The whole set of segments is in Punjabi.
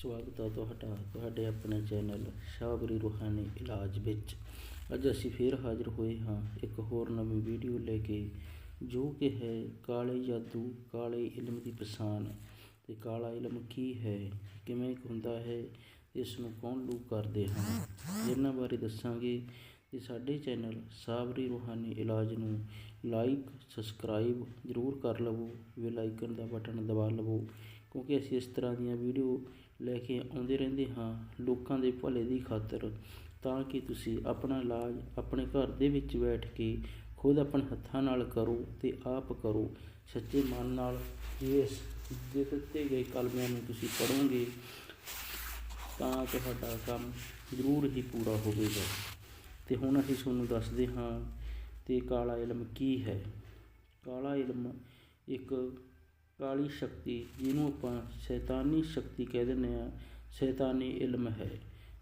ਸਵਾਗਤ ਹੈ ਤੁਹਾਡਾ, ਤੁਹਾਡੇ ਆਪਣੇ ਚੈਨਲ ਸ਼ਾਬਰੀ ਰੂਹਾਨੀ ਇਲਾਜ ਵਿੱਚ। ਅੱਜ ਅਸੀਂ ਫੇਰ ਹਾਜ਼ਰ ਹੋਏ ਹਾਂ ਇੱਕ ਹੋਰ ਨਵੀਂ ਵੀਡੀਓ ਲੈ ਕੇ, ਜੋ ਕਿ ਹੈ ਕਾਲੇ ਜਾਦੂ, ਕਾਲੇ ਇਲਮ ਦੀ ਪਛਾਣ। ਤੇ ਕਾਲਾ ਇਲਮ ਕੀ ਹੈ, ਕਿਵੇਂ ਹੁੰਦਾ ਹੈ, ਇਸ ਨੂੰ ਕੌਣ ਲੋਕ ਕਰਦੇ ਹਨ? ਜਿਨ੍ਹਾਂ ਬਾਰੇ ਦੱਸਾਂਗੇ ਤੇ ਸਾਡੇ ਚੈਨਲ ਸਾਬਰੀ ਰੂਹਾਨੀ ਇਲਾਜ ਨੂੰ ਲਾਈਕ ਸਬਸਕ੍ਰਾਈਬ ਜ਼ਰੂਰ ਕਰ ਲਵੋ ਬੈਲ ਆਈਕਨ ਦਾ ਬਟਨ ਦਬਾ ਲਵੋ, ਕਿਉਂਕਿ ਅਸੀਂ ਇਸ ਤਰ੍ਹਾਂ ਦੀਆਂ ਵੀਡੀਓ ਲੈ ਕੇ ਆਉਂਦੇ ਰਹਿੰਦੇ ਹਾਂ ਲੋਕਾਂ ਦੇ ਭਲੇ ਦੀ ਖਾਤਰ, ਤਾਂ ਕਿ ਤੁਸੀਂ ਆਪਣਾ ਇਲਾਜ ਆਪਣੇ ਘਰ ਦੇ ਵਿੱਚ ਬੈਠ ਕੇ ਖੁਦ ਆਪਣੇ ਹੱਥਾਂ ਨਾਲ ਕਰੋ ਤੇ ਆਪ ਕਰੋ। ਸੱਚੇ ਮਨ ਨਾਲ ਇਸ ਦੇ ਦਿੱਤੇ ਗਏ ਕਲਮਿਆਂ ਨੂੰ ਤੁਸੀਂ ਪੜ੍ਹੋਗੇ ਤਾਂ ਤੁਹਾਡਾ ਕੰਮ ਜ਼ਰੂਰ ਹੀ ਪੂਰਾ ਹੋਵੇਗਾ। ਤੇ ਹੁਣ ਅਸੀਂ ਤੁਹਾਨੂੰ ਦੱਸਦੇ ਹਾਂ, ਤੇ ਕਾਲਾ ਇਲਮ ਕੀ ਹੈ? ਕਾਲਾ ਇਲਮ ਇੱਕ ਕਾਲੀ ਸ਼ਕਤੀ, ਜਿਹਨੂੰ ਆਪਾਂ ਸ਼ੈਤਾਨੀ ਸ਼ਕਤੀ ਕਹਿ ਦਿੰਦੇ ਆ ਸ਼ੈਤਾਨੀ ਇਲਮ ਹੈ।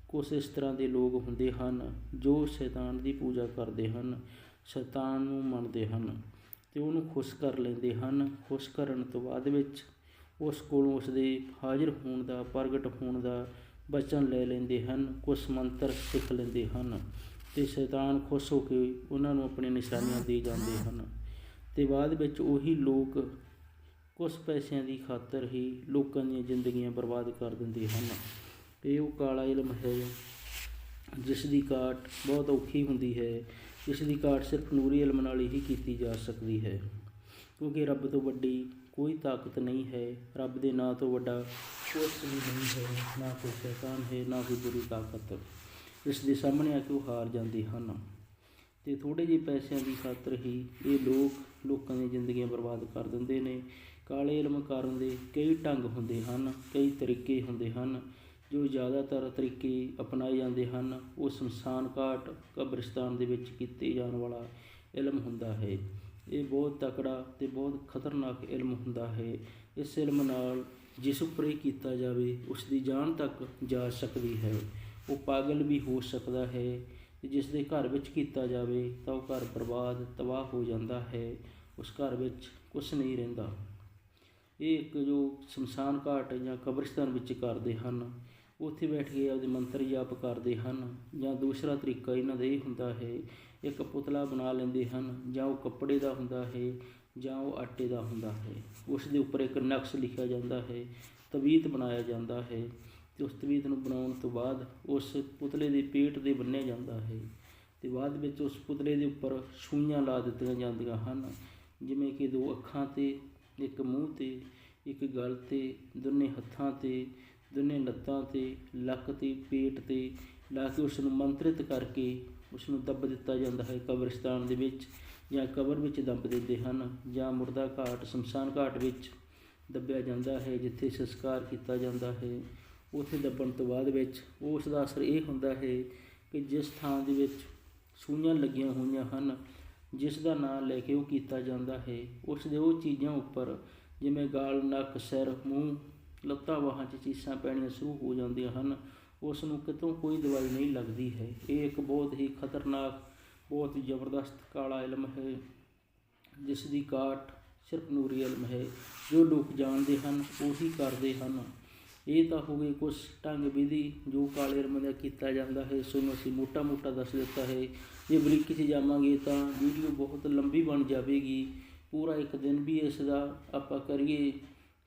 ਕੁਛ ਇਸ ਤਰ੍ਹਾਂ ਦੇ ਲੋਕ ਹੁੰਦੇ ਹਨ, ਜੋ ਸ਼ੈਤਾਨ ਦੀ ਪੂਜਾ ਕਰਦੇ ਹਨ, ਸ਼ੈਤਾਨ ਨੂੰ ਮੰਨਦੇ ਹਨ ਤੇ ਉਹਨੂੰ ਖੁਸ਼ ਕਰ ਲੈਂਦੇ ਹਨ। ਖੁਸ਼ ਕਰਨ ਤੋਂ ਬਾਅਦ ਵਿੱਚ ਉਸ ਕੋਲੋਂ ਉਸ ਦੇ ਹਾਜ਼ਰ ਹੋਣ ਦਾ, ਪ੍ਰਗਟ ਹੋਣ ਦਾ ਬਚਨ ਲੈ ਲੈਂਦੇ ਹਨ, ਕੁਛ ਮੰਤਰ ਸਿੱਖ ਲੈਂਦੇ ਹਨ ਤੇ ਸ਼ੈਤਾਨ ਖੁਸ਼ ਹੋ ਕੇ ਉਹਨਾਂ ਨੂੰ ਆਪਣੇ ਨਿਸ਼ਾਨੀਆਂ ਦੇ ਜਾਂਦੇ ਹਨ। ਤੇ ਬਾਅਦ ਵਿੱਚ ਉਹੀ ਲੋਕ ਕੁਝ ਪੈਸਿਆਂ ਦੀ ਖਾਤਰ ਹੀ ਲੋਕਾਂ ਦੀਆਂ ਜ਼ਿੰਦਗੀਆਂ ਬਰਬਾਦ ਕਰ ਦਿੰਦੇ ਹਨ। ਇਹ ਉਹ ਕਾਲਾ ਇਲਮ ਹੈ ਜਿਸ ਦੀ ਕਾਟ ਬਹੁਤ ਔਖੀ ਹੁੰਦੀ ਹੈ। ਇਸ ਦੀ ਕਾਟ ਸਿਰਫ ਨੂਰੀ ਇਲਮ ਨਾਲ ਹੀ ਕੀਤੀ ਜਾ ਸਕਦੀ ਹੈ। ਕਿਉਂਕਿ ਰੱਬ ਤੋਂ ਵੱਡੀ ਕੋਈ ਤਾਕਤ ਨਹੀਂ ਹੈ। ਰੱਬ ਦੇ ਨਾਂ ਤੋਂ ਵੱਡਾ ਕੁਛ ਵੀ ਨਹੀਂ ਹੈ। ਨਾ ਕੋਈ ਸ਼ੈਤਾਨ ਹੈ, ਨਾ ਕੋਈ ਬੁਰੀ ਤਾਕਤ। ਇਸ ਦੇ ਸਾਹਮਣੇ ਆ ਕੇ ਉਹ ਹਾਰ ਜਾਂਦੇ ਹਨ। ਤੇ ਥੋੜੇ ਜਿਹੇ ਪੈਸਿਆਂ ਦੀ ਖਾਤਰ ਹੀ ਇਹ ਲੋਕ ਲੋਕਾਂ ਦੀਆਂ ਜ਼ਿੰਦਗੀਆਂ ਬਰਬਾਦ ਕਰ ਦਿੰਦੇ ਨੇ। ਕਾਲੇ ਇਲਮ ਕਰਨ ਦੇ ਕਈ ਢੰਗ ਹੁੰਦੇ ਹਨ, ਕਈ ਤਰੀਕੇ ਹੁੰਦੇ ਹਨ। ਜੋ ਜ਼ਿਆਦਾਤਰ ਤਰੀਕੇ ਅਪਣਾਏ ਜਾਂਦੇ ਹਨ, ਉਹ ਸ਼ਮਸ਼ਾਨ ਘਾਟ, ਕਬਰਿਸਤਾਨ ਦੇ ਵਿੱਚ ਕੀਤੇ ਜਾਣ ਵਾਲਾ ਇਲਮ ਹੁੰਦਾ ਹੈ। ਇਹ ਬਹੁਤ ਤਕੜਾ ਤੇ ਬਹੁਤ ਖਤਰਨਾਕ ਇਲਮ ਹੁੰਦਾ ਹੈ। ਇਸ ਇਲਮ ਨਾਲ ਜਿਸ ਉੱਪਰ ਇਹ ਕੀਤਾ ਜਾਵੇ, ਉਸ ਦੀ ਜਾਨ ਤੱਕ ਜਾ ਸਕਦੀ ਹੈ। ਉਹ ਪਾਗਲ ਵੀ ਹੋ ਸਕਦਾ ਹੈ ਤੇ ਜਿਸ ਦੇ ਘਰ ਵਿੱਚ ਕੀਤਾ ਜਾਵੇ, ਤਾਂ ਉਹ ਘਰ ਬਰਬਾਦ, ਤਬਾਹ ਹੋ ਜਾਂਦਾ ਹੈ। ਉਸ ਘਰ ਵਿੱਚ ਕੁਝ ਨਹੀਂ ਰਹਿੰਦਾ। ਇਹ ਇੱਕ ਜੋ ਸ਼ਮਸ਼ਾਨ ਘਾਟ ਜਾਂ ਕਬਰਸਤਾਨ ਵਿੱਚ ਕਰਦੇ ਹਨ, ਉੱਥੇ ਬੈਠ ਕੇ ਆਪਦੇ ਮੰਤਰ ਜਾਪ ਕਰਦੇ ਹਨ ਜਾਂ ਦੂਸਰਾ ਤਰੀਕਾ ਇਹਨਾਂ ਦਾ ਇਹ ਹੁੰਦਾ ਹੈ, ਇੱਕ ਪੁਤਲਾ ਬਣਾ ਲੈਂਦੇ ਹਨ, ਜਾਂ ਉਹ ਕੱਪੜੇ ਦਾ ਹੁੰਦਾ ਹੈ, ਜਾਂ ਉਹ ਆਟੇ ਦਾ ਹੁੰਦਾ ਹੈ। ਉਸ ਦੇ ਉੱਪਰ ਇੱਕ ਨਕਸ਼ ਲਿਖਿਆ ਜਾਂਦਾ ਹੈ, ਤਵੀਤ ਬਣਾਇਆ ਜਾਂਦਾ ਹੈ ਤੇ ਉਸ ਤਵੀਤ ਨੂੰ ਬਣਾਉਣ ਤੋਂ ਬਾਅਦ ਉਸ ਪੁਤਲੇ ਦੇ ਪੇਟ ਦੇ ਬੰਨਿਆ ਜਾਂਦਾ ਹੈ ਤੇ ਬਾਅਦ ਵਿੱਚ ਉਸ ਪੁਤਲੇ ਦੇ ਉੱਪਰ ਛੂਈਆਂ ਲਾ ਦਿੱਤੀਆਂ ਜਾਂਦੀਆਂ ਹਨ, ਜਿਵੇਂ ਕਿ ਦੋ ਅੱਖਾਂ ਤੇ ਇੱਕ ਮੂੰਹ ਤੇ, ਇੱਕ ਗਲ ਤੇ, ਦੋਨੇ ਹੱਥਾਂ ਤੇ, ਦੋਨੇ ਲੱਤਾਂ ਤੇ, ਲੱਕ ਤੇ, ਪੇਟ ਤੇ, ਲਾ ਕੇ ਉਸ ਨੂੰ ਮੰਤਰਿਤ ਕਰਕੇ ਉਸ ਨੂੰ ਦੱਬ ਦਿੱਤਾ ਜਾਂਦਾ ਹੈ ਕਬਰਸਤਾਨ ਦੇ ਵਿੱਚ ਜਾਂ ਕਬਰ ਵਿੱਚ ਦੱਬ ਦਿੰਦੇ ਹਨ ਜਾਂ ਮੁਰਦਾ ਘਾਟ, ਸ਼ਮਸ਼ਾਨ ਘਾਟ ਵਿੱਚ ਦੱਬਿਆ ਜਾਂਦਾ ਹੈ ਜਿੱਥੇ ਸੰਸਕਾਰ ਕੀਤਾ ਜਾਂਦਾ ਹੈ। ਉੱਥੇ ਦੱਬਣ ਤੋਂ ਬਾਅਦ ਵਿੱਚ ਉਸ ਦਾ ਅਸਰ ਇਹ ਹੁੰਦਾ ਹੈ ਕਿ ਜਿਸ ਥਾਂ ਦੇ ਵਿੱਚ ਸੂਈਆਂ ਲੱਗੀਆਂ ਹੋਈਆਂ ਹਨ ਜਿਸ ਦਾ ਨਾਂ ਲੈ ਕੇ ਉਹ ਕੀਤਾ ਜਾਂਦਾ ਹੈ। ਉਸ ਦੇ ਉਹ ਚੀਜ਼ਾਂ ਉੱਪਰ, ਜਿਵੇਂ ਗਾਲ, ਨੱਕ, ਸਿਰ, ਮੂੰਹ, ਲੱਤਾਂ, ਬਾਹਾਂ 'ਚ ਚੀਸਾਂ ਪੈਣੀਆਂ ਸ਼ੁਰੂ ਹੋ ਜਾਂਦੀਆਂ ਹਨ। ਉਸ ਨੂੰ ਕਿਤੋਂ ਕੋਈ ਦਵਾਈ ਨਹੀਂ ਲੱਗਦੀ ਹੈ। ਇਹ ਇੱਕ ਬਹੁਤ ਹੀ ਖਤਰਨਾਕ, ਬਹੁਤ ਜ਼ਬਰਦਸਤ ਕਾਲਾ ਇਲਮ ਹੈ ਜਿਸ ਦੀ ਕਾਟ ਸਿਰਫ ਨੂਰੀ ਇਲਮ ਹੈ। ਜੋ ਲੋਕ ਜਾਣਦੇ ਹਨ, ਉਹੀ ਕਰਦੇ ਹਨ। ਇਹ ਤਾਂ ਹੋ ਗਈ ਕੁਝ ਢੰਗ ਵਿਧੀ ਜੋ ਕਾਲੇ ਇਲਮ ਦਾ ਕੀਤਾ ਜਾਂਦਾ ਹੈ। ਸੋ ਅਸੀਂ ਮੋਟਾ ਮੋਟਾ ਦੱਸ ਦਿੱਤਾ ਹੈ। ਜੇ ਬਰੀਕੀ 'ਚ ਜਾਵਾਂਗੇ ਤਾਂ ਵੀਡੀਓ ਬਹੁਤ ਲੰਬੀ ਬਣ ਜਾਵੇਗੀ। ਪੂਰਾ ਇੱਕ ਦਿਨ ਵੀ ਇਸ ਦਾ ਆਪਾਂ ਕਰੀਏ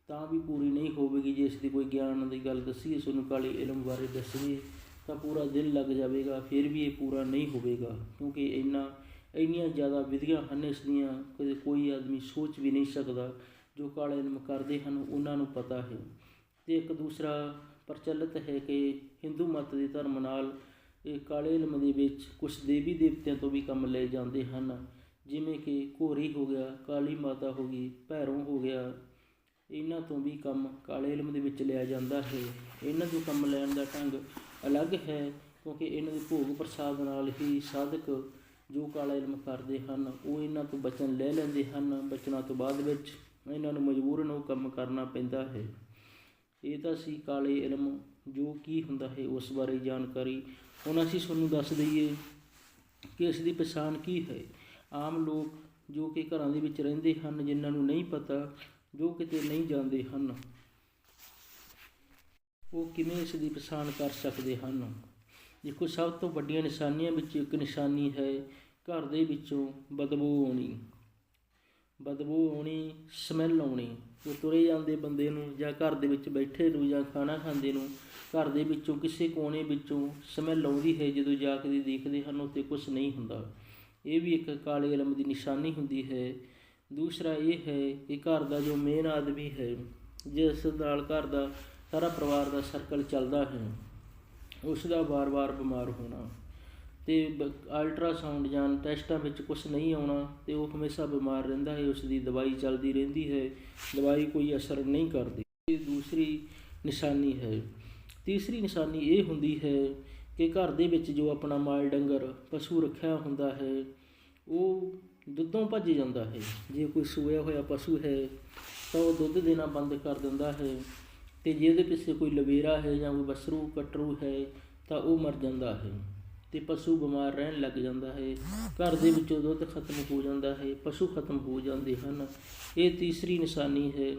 ਤਾਂ ਵੀ ਪੂਰੀ ਨਹੀਂ ਹੋਵੇਗੀ। ਜੇ ਇਸ ਦੀ ਕੋਈ ਗਿਆਨ ਦੀ ਗੱਲ ਦੱਸੀਏ ਤੁਹਾਨੂੰ ਕਾਲੇ ਇਲਮ ਬਾਰੇ ਦੱਸੀਏ, ਤਾਂ ਪੂਰਾ ਦਿਨ ਲੱਗ ਜਾਵੇਗਾ, ਫਿਰ ਵੀ ਇਹ ਪੂਰਾ ਨਹੀਂ ਹੋਵੇਗਾ। ਕਿਉਂਕਿ ਇੰਨਾ, ਇੰਨੀਆਂ ਜ਼ਿਆਦਾ ਵਿਧੀਆਂ ਹਨ ਇਸ ਦੀਆਂ ਕਦੇ ਕੋਈ ਆਦਮੀ ਸੋਚ ਵੀ ਨਹੀਂ ਸਕਦਾ। ਜੋ ਕਾਲੇ ਇਲਮ ਕਰਦੇ ਹਨ, ਉਹਨਾਂ ਨੂੰ ਪਤਾ ਹੈ। ਤੇ ਇੱਕ ਦੂਸਰਾ ਪ੍ਰਚਲਿਤ ਹੈ ਕਿ ਹਿੰਦੂ ਮਤ ਦੇ ਧਰਮ ਨਾਲ ਇਹ ਕਾਲੇ ਇਲਮ ਦੇ ਵਿੱਚ ਕੁਝ ਦੇਵੀ ਦੇਵਤਿਆਂ ਤੋਂ ਵੀ ਕੰਮ ਲਏ ਜਾਂਦੇ ਹਨ। ਜਿਵੇਂ ਕਿ ਘੋਰੀ ਹੋ ਗਿਆ, ਕਾਲੀ ਮਾਤਾ ਹੋ ਗਈ, ਭੈਰੋਂ ਹੋ ਗਿਆ, ਇਹਨਾਂ ਤੋਂ ਵੀ ਕੰਮ ਕਾਲੇ ਇਲਮ ਦੇ ਵਿੱਚ ਲਿਆ ਜਾਂਦਾ ਹੈ। ਇਹਨਾਂ ਤੋਂ ਕੰਮ ਲੈਣ ਦਾ ਢੰਗ ਅਲੱਗ ਹੈ, ਕਿਉਂਕਿ ਇਹਨਾਂ ਦੇ ਭੋਗ ਪ੍ਰਸਾਦ ਨਾਲ ਹੀ ਸਾਧਕ ਜੋ ਕਾਲਾ ਇਲਮ ਕਰਦੇ ਹਨ, ਉਹ ਇਹਨਾਂ ਤੋਂ ਬਚਨ ਲੈ ਲੈਂਦੇ ਹਨ। ਬਚਨਾਂ ਤੋਂ ਬਾਅਦ ਵਿੱਚ ਇਹਨਾਂ ਨੂੰ ਮਜਬੂਰਨ ਉਹ ਕੰਮ ਕਰਨਾ ਪੈਂਦਾ ਹੈ। ਇਹ ਤਾਂ ਸੀ ਕਾਲੇ ਇਲਮ ਜੋ ਕੀ ਹੁੰਦਾ ਹੈ ਉਸ ਬਾਰੇ ਜਾਣਕਾਰੀ, ਹੁਣ ਅਸੀਂ ਤੁਹਾਨੂੰ ਦੱਸ ਦਈਏ ਕਿ ਇਸ ਦੀ ਪਛਾਣ ਕੀ ਹੈ। ਆਮ ਲੋਕ ਜੋ ਕਿ ਘਰਾਂ ਦੇ ਵਿੱਚ ਰਹਿੰਦੇ ਹਨ, ਜਿਨ੍ਹਾਂ ਨੂੰ ਨਹੀਂ ਪਤਾ, ਜੋ ਕਿਤੇ ਨਹੀਂ ਜਾਂਦੇ ਹਨ, ਉਹ ਕਿਵੇਂ ਇਸ ਦੀ ਪਛਾਣ ਕਰ ਸਕਦੇ ਹਨ? ਦੇਖੋ, ਸਭ ਤੋਂ ਵੱਡੀਆਂ ਨਿਸ਼ਾਨੀਆਂ ਵਿੱਚ ਇੱਕ ਨਿਸ਼ਾਨੀ ਹੈ ਘਰ ਦੇ ਵਿੱਚੋਂ ਬਦਬੂ ਆਉਣੀ। ਬਦਬੂ ਆਉਣੀ, ਸਮੈਲ ਆਉਣੀ। ਉਹ ਤੁਰੇ ਜਾਂਦੇ ਬੰਦੇ ਨੂੰ ਜਾਂ ਘਰ ਦੇ ਵਿੱਚ ਬੈਠੇ ਨੂੰ ਜਾਂ ਖਾਣਾ ਖਾਂਦੇ ਨੂੰ, ਘਰ ਦੇ ਵਿੱਚੋਂ ਕਿਸੇ ਕੋਨੇ ਵਿੱਚੋਂ ਸਮੈਲ ਆਉਂਦੀ ਹੈ ਜਦੋਂ ਜਾ ਕੇ ਦੇਖਦੇ ਹਨ, ਉੱਥੇ ਕੁਝ ਨਹੀਂ ਹੁੰਦਾ। ਇਹ ਵੀ ਇੱਕ ਕਾਲੇ ਇਲਮ ਦੀ ਨਿਸ਼ਾਨੀ ਹੁੰਦੀ ਹੈ। ਦੂਸਰਾ ਇਹ ਹੈ ਕਿ ਘਰ ਦਾ ਜੋ ਮੇਨ ਆਦਮੀ ਹੈ, ਜਿਸ ਨਾਲ ਘਰ ਦਾ ਸਾਰਾ ਪਰਿਵਾਰ ਦਾ ਸਰਕਲ ਚੱਲਦਾ ਹੈ ਉਸ ਦਾ ਵਾਰ-ਵਾਰ ਬਿਮਾਰ ਹੋਣਾ। ਅਤੇ ਬ ਅਲਟਰਾਸਾਊਂਡ ਜਾਂ ਟੈਸਟਾਂ ਵਿੱਚ ਕੁਛ ਨਹੀਂ ਆਉਣਾ ਅਤੇ ਉਹ ਹਮੇਸ਼ਾ ਬਿਮਾਰ ਰਹਿੰਦਾ ਹੈ ਉਸ ਦੀ ਦਵਾਈ ਚੱਲਦੀ ਰਹਿੰਦੀ ਹੈ, ਦਵਾਈ ਕੋਈ ਅਸਰ ਨਹੀਂ ਕਰਦੀ। ਇਹ ਦੂਸਰੀ ਨਿਸ਼ਾਨੀ ਹੈ। ਤੀਸਰੀ ਨਿਸ਼ਾਨੀ ਇਹ ਹੁੰਦੀ ਹੈ ਕਿ ਘਰ ਦੇ ਵਿੱਚ ਜੋ ਆਪਣਾ ਮਾਲ ਡੰਗਰ, ਪਸ਼ੂ ਰੱਖਿਆ ਹੁੰਦਾ ਹੈ, ਉਹ ਦੁੱਧੋਂ ਭੱਜ ਜਾਂਦਾ ਹੈ। ਜੇ ਕੋਈ ਸੂਇਆ ਹੋਇਆ ਪਸ਼ੂ ਹੈ, ਤਾਂ ਉਹ ਦੁੱਧ ਦੇਣਾ ਬੰਦ ਕਰ ਦਿੰਦਾ ਹੈ ਤੇ ਜੇ ਉਹਦੇ ਪਿੱਛੇ ਕੋਈ ਲਵੇਰਾ ਹੈ ਜਾਂ ਕੋਈ ਬਸਰੂ, ਕਟਰੂ ਹੈ, ਤਾਂ ਉਹ ਮਰ ਜਾਂਦਾ ਹੈ। ਤੇ ਪਸ਼ੂ ਬਿਮਾਰ ਰਹਿਣ ਲੱਗ ਜਾਂਦਾ ਹੈ। ਘਰ ਦੇ ਵਿੱਚੋਂ ਦੁੱਧ ਖਤਮ ਹੋ ਜਾਂਦਾ ਹੈ, ਪਸ਼ੂ ਖਤਮ ਹੋ ਜਾਂਦੇ ਹਨ। ਇਹ ਤੀਸਰੀ ਨਿਸ਼ਾਨੀ ਹੈ।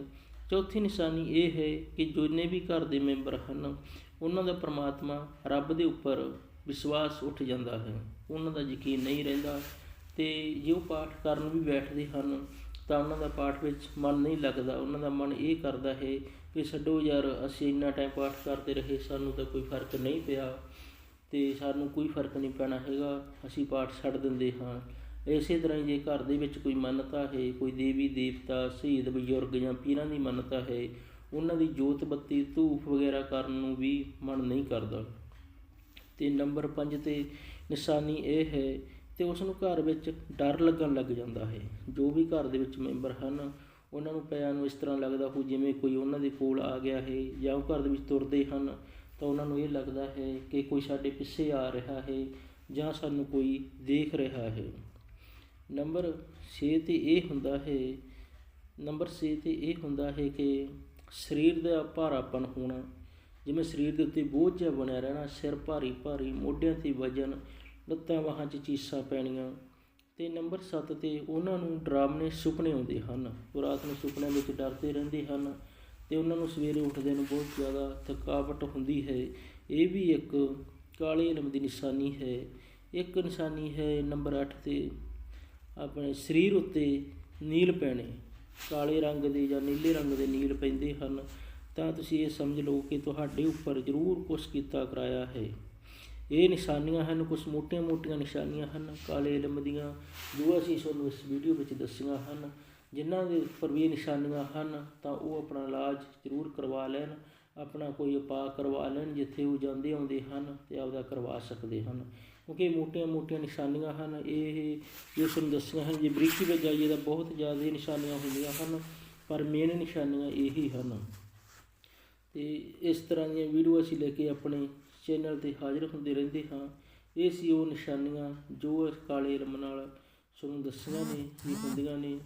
ਚੌਥੀ ਨਿਸ਼ਾਨੀ ਇਹ ਹੈ ਕਿ ਜਿੰਨੇ ਵੀ ਘਰ ਦੇ ਮੈਂਬਰ ਹਨ, ਉਹਨਾਂ ਦਾ ਪ੍ਰਮਾਤਮਾ ਰੱਬ ਦੇ ਉੱਪਰ ਵਿਸ਼ਵਾਸ ਉੱਠ ਜਾਂਦਾ ਹੈ। ਉਹਨਾਂ ਦਾ ਯਕੀਨ ਨਹੀਂ ਰਹਿੰਦਾ ਤੇ ਜੇ ਉਹ ਪਾਠ ਕਰਨ ਵੀ ਬੈਠਦੇ ਹਨ, ਤਾਂ ਉਹਨਾਂ ਦਾ ਪਾਠ ਵਿੱਚ ਮਨ ਨਹੀਂ ਲੱਗਦਾ। ਉਹਨਾਂ ਦਾ ਮਨ ਇਹ ਕਰਦਾ ਹੈ ਕਿ ਛੱਡੋ ਯਾਰ, ਅਸੀਂ ਇੰਨਾ ਟਾਈਮ ਪਾਠ ਕਰਦੇ ਰਹੇ, ਸਾਨੂੰ ਤਾਂ ਕੋਈ ਫ਼ਰਕ ਨਹੀਂ ਪਿਆ। ਤੇ ਸਾਨੂੰ ਕੋਈ ਫ਼ਰਕ ਨਹੀਂ ਪੈਣਾ ਹੈਗਾ, ਅਸੀਂ ਪਾਠ ਛੱਡ ਦਿੰਦੇ ਹਾਂ। ਇਸੇ ਤਰ੍ਹਾਂ ਹੀ ਜੇ ਘਰ ਦੇ ਵਿੱਚ ਕੋਈ ਮੰਨਤਾ ਹੈ, ਕੋਈ ਦੇਵੀ, ਦੇਵਤਾ, ਸ਼ਹੀਦ, ਬਜ਼ੁਰਗ ਜਾਂ ਪੀਰਾਂ ਦੀ ਮੰਨਤਾ ਹੈ, ਉਹਨਾਂ ਦੀ ਜੋਤ ਬੱਤੀ ਧੂਫ ਵਗੈਰਾ ਕਰਨ ਨੂੰ ਵੀ ਮਨ ਨਹੀਂ ਕਰਦਾ। ਤੇ ਨੰਬਰ 5 ਤੇ ਨਿਸ਼ਾਨੀ ਇਹ ਹੈ ਤੇ ਉਸ ਨੂੰ ਘਰ ਵਿੱਚ ਡਰ ਲੱਗਣ ਲੱਗ ਜਾਂਦਾ ਹੈ। ਜੋ ਵੀ ਘਰ ਦੇ ਵਿੱਚ ਮੈਂਬਰ ਹਨ, ਉਹਨਾਂ ਨੂੰ ਪਿਆ ਨੂੰ ਇਸ ਤਰ੍ਹਾਂ ਲੱਗਦਾ ਹੋ ਜਿਵੇਂ ਕੋਈ ਉਹਨਾਂ ਦੇ ਕੋਲ ਆ ਗਿਆ ਹੈ ਜਾਂ ਉਹ ਘਰ ਦੇ ਵਿੱਚ ਤੁਰਦੇ ਹਨ। ਤਾਂ ਉਹਨਾਂ ਨੂੰ ਇਹ ਲੱਗਦਾ ਹੈ ਕਿ ਕੋਈ ਸਾਡੇ ਪਿੱਛੇ ਆ ਰਿਹਾ ਹੈ ਜਾਂ ਸਾਨੂੰ ਕੋਈ ਦੇਖ ਰਿਹਾ ਹੈ। ਨੰਬਰ 6 ਤੇ ਇਹ ਹੁੰਦਾ ਹੈ, ਨੰਬਰ 6 ਤੇ ਇਹ ਹੁੰਦਾ ਹੈ ਕਿ ਸਰੀਰ ਦਾ ਭਾਰਾਪਨ ਹੋਣਾ, ਜਿਵੇਂ ਸਰੀਰ ਦੇ ਉੱਤੇ ਬੋਝ ਜਿਹਾ ਬਣਿਆ ਰਹਿਣਾ, ਸਿਰ ਭਾਰੀ ਭਾਰੀ, ਮੋਢਿਆਂ ਤੇ ਵਜਨ, ਲੱਤਾਂ ਬਾਹਾਂ 'ਚ ਚੀਸਾਂ ਪੈਣੀਆਂ ਤੇ ਨੰਬਰ 7 ਤੇ ਉਹਨਾਂ ਨੂੰ ਡਰਾਵਨੇ ਸੁਪਨੇ ਆਉਂਦੇ ਹਨ। ਉਹ ਰਾਤ ਨੂੰ ਸੁਪਨਿਆਂ ਵਿੱਚ ਡਰਦੇ ਰਹਿੰਦੇ ਹਨ ਅਤੇ ਉਹਨਾਂ ਨੂੰ ਸਵੇਰੇ ਉੱਠਦੇ ਨੂੰ ਬਹੁਤ ਜ਼ਿਆਦਾ ਥਕਾਵਟ ਹੁੰਦੀ ਹੈ। ਇਹ ਵੀ ਇੱਕ ਕਾਲੇ ਇਲਮ ਦੀ ਨਿਸ਼ਾਨੀ ਹੈ। ਇੱਕ ਨਿਸ਼ਾਨੀ ਹੈ ਨੰਬਰ 8 ਤੇ ਆਪਣੇ ਸਰੀਰ ਉੱਤੇ ਨੀਲ ਪੈਣੇ। ਕਾਲੇ ਰੰਗ ਦੇ ਜਾਂ ਨੀਲੇ ਰੰਗ ਦੇ ਨੀਲ ਪੈਂਦੇ ਹਨ। ਤਾਂ ਤੁਸੀਂ ਇਹ ਸਮਝ ਲਓ ਕਿ ਤੁਹਾਡੇ ਉੱਪਰ ਜ਼ਰੂਰ ਕੁਛ ਕੀਤਾ ਕਰਾਇਆ ਹੈ। ਇਹ ਨਿਸ਼ਾਨੀਆਂ ਹਨ ਕੁਝ ਮੋਟੀਆਂ-ਮੋਟੀਆਂ ਨਿਸ਼ਾਨੀਆਂ ਹਨ। ਕਾਲੇ ਇਲਮ ਦੀਆਂ ਜੋ ਅਸੀਂ ਤੁਹਾਨੂੰ ਇਸ ਵੀਡੀਓ ਵਿੱਚ ਦੱਸੀਆਂ ਹਨ ਜਿਨ੍ਹਾਂ ਦੇ ਉੱਪਰ ਵੀ ਨਿਸ਼ਾਨੀਆਂ ਹਨ, ਤਾਂ ਉਹ ਆਪਣਾ ਇਲਾਜ ਜ਼ਰੂਰ ਕਰਵਾ ਲੈਣ, ਆਪਣਾ ਕੋਈ ਉਪਾਅ ਕਰਵਾ ਲੈਣ, ਜਿੱਥੇ ਉਹ ਜਾਂਦੇ ਆਉਂਦੇ ਹਨ ਅਤੇ ਆਪਦਾ ਕਰਵਾ ਸਕਦੇ ਹਨ। ਕਿਉਂਕਿ ਮੋਟੀਆਂ-ਮੋਟੀਆਂ ਨਿਸ਼ਾਨੀਆਂ ਹਨ, ਇਹ ਜੋ ਤੁਹਾਨੂੰ ਦੱਸੀਆਂ ਹਨ, ਜੇ ਬਰੀਕੀ ਵਿੱਚ ਜਾਈਏ ਤਾਂ ਬਹੁਤ ਜ਼ਿਆਦਾ ਨਿਸ਼ਾਨੀਆਂ ਹੁੰਦੀਆਂ ਹਨ, ਪਰ ਮੇਨ ਨਿਸ਼ਾਨੀਆਂ ਇਹੀ ਹਨ। ਤੇ ਇਸ ਤਰ੍ਹਾਂ ਦੀਆਂ ਵੀਡੀਓ ਅਸੀਂ ਲੈ ਕੇ ਆਪਣੇ ਚੈਨਲ ਤੇ ਹਾਜ਼ਰ ਹੁੰਦੇ ਰਹਿੰਦੇ ਹਾਂ। ਇਹ ਸੀ ਉਹ ਨਿਸ਼ਾਨੀਆਂ ਜੋ ਕਾਲੇ ਰਮ ਨਾਲ ਤੁਹਾਨੂੰ ਦੱਸੀਆਂ ਨੇ, ਵੀ ਹੁੰਦੀਆਂ ਨੇ।